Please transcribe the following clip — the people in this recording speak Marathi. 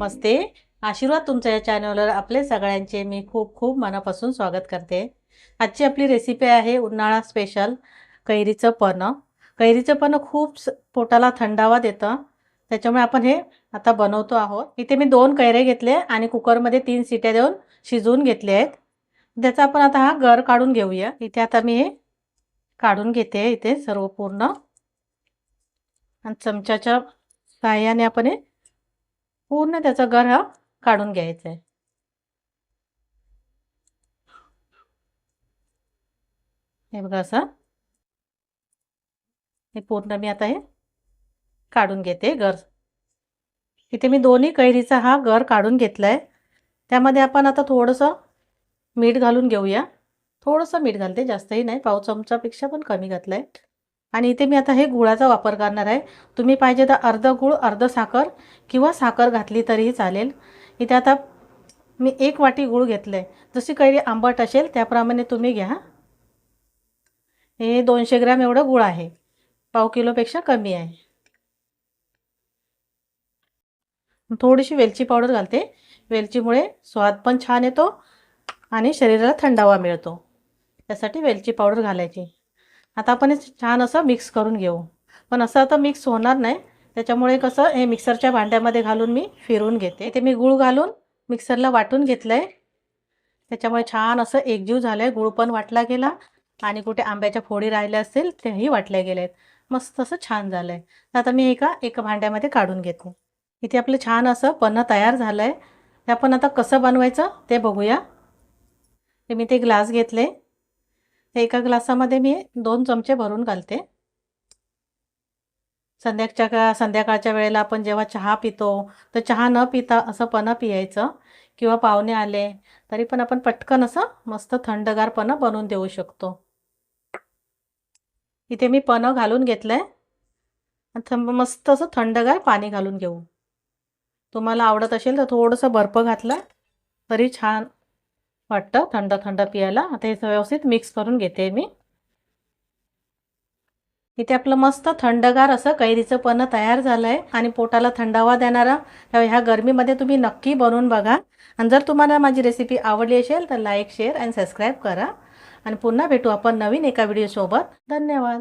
नमस्ते. आशीर्वाद तुमच्या या चॅनलवर आपले सगळ्यांचे मी खूप खूप मनापासून स्वागत करते. आजची आपली रेसिपी आहे उन्हाळा स्पेशल कैरीचं पन्ह कैरीचं पन्ह खूप स- पोटाला थंडावा देतं. त्याच्यामुळे आपण हे आता बनवतो आहोत. इथे मी दोन कैरे घेतले आणि कुकरमध्ये तीन सिट्या देऊन शिजवून घेतले आहेत. त्याचा आपण आता हा गर काढून घेऊया. इथे आता मी हे काढून घेते इथे सर्व पूर्ण. आणि चमच्याच्या साह्याने आपण हे पूर्ण त्याचा गर हा काढून घ्यायचा आहे हे बघा असं. हे पूर्ण मी आता हे काढून घेते गर इथे मी दोन्ही कैरीचा हा गर काढून घेतला आहे त्यामध्ये आपण आता थोडंसं मीठ घालून घेऊया. थोडंसं मीठ घालते जास्तही नाही. पाव चमचापेक्षा पण कमी घातलं आहे आणि इथे मी आता हे गुळाचा वापर करणार आहे. तुम्ही पाहिजे तर अर्ध गुळ अर्ध साखर किंवा साखर घातली तरीही चालेल. इथे आता मी एक वाटी गुळ घेतलं आहे जशी कैरी आंबट असेल त्याप्रमाणे तुम्ही घ्या. हे दोनशे ग्रॅम एवढं गुळ आहे. पाव किलोपेक्षा कमी आहे. थोडीशी वेलची पावडर घालते. वेलचीमुळे स्वाद पण छान येतो आणि शरीराला थंडावा मिळतो. त्यासाठी वेलची पावडर घालायची. आता आपण छान असं मिक्स करून घेऊ. पण असं आता मिक्स होणार नाही. त्याच्यामुळे कसं हे मिक्सरच्या भांड्यामध्ये घालून मी फिरवून घेते. ते मी गूळ घालून मिक्सरला वाटून घेतलं आहे त्याच्यामुळे छान असं एकजीव झालं आहे गूळ पण वाटला गेला. आणि कुठे आंब्याच्या फोडी राहिल्या असतील तेही वाटल्या गेल्या आहेत मस्त असं छान झालं आहे तर आता मी एका एका भांड्यामध्ये काढून घेते. इथे आपलं छान असं पन्ह तयार झालं आहे ते आपण आता कसं बनवायचं ते बघूया. ते मी ते ग्लास घेतले. एका ग्लासामध्ये मी दोन चमचे भरून घालते. संध्याकाळच्या का संध्याकाळच्या वेळेला आपण जेव्हा चहा पितो तर चहा न पिता असं पणं पियायचं किंवा पाहुणे आले तरी पण आपण पटकन असं मस्त थंडगार पणं बनवून देऊ शकतो. इथे मी पणं घालून घेतलं आहे मस्त असं थंडगार पाणी घालून घेऊ. तुम्हाला आवडत असेल तर थोडंसं बर्फ घातलं तरी छान वाटतं. थंड थंड प्यायला आता हे व्यवस्थित मिक्स करून घेते मी. इथे आपलं मस्त थंडगार असं कैरीचं पन्ह तयार झालं आहे आणि पोटाला थंडावा देणारा ह्या गरमीमध्ये तुम्ही नक्की बनवून बघा. आणि जर तुम्हाला माझी रेसिपी आवडली असेल तर लाईक शेअर आणि सबस्क्राईब करा. आणि पुन्हा भेटू आपण नवीन एका व्हिडिओसोबत धन्यवाद.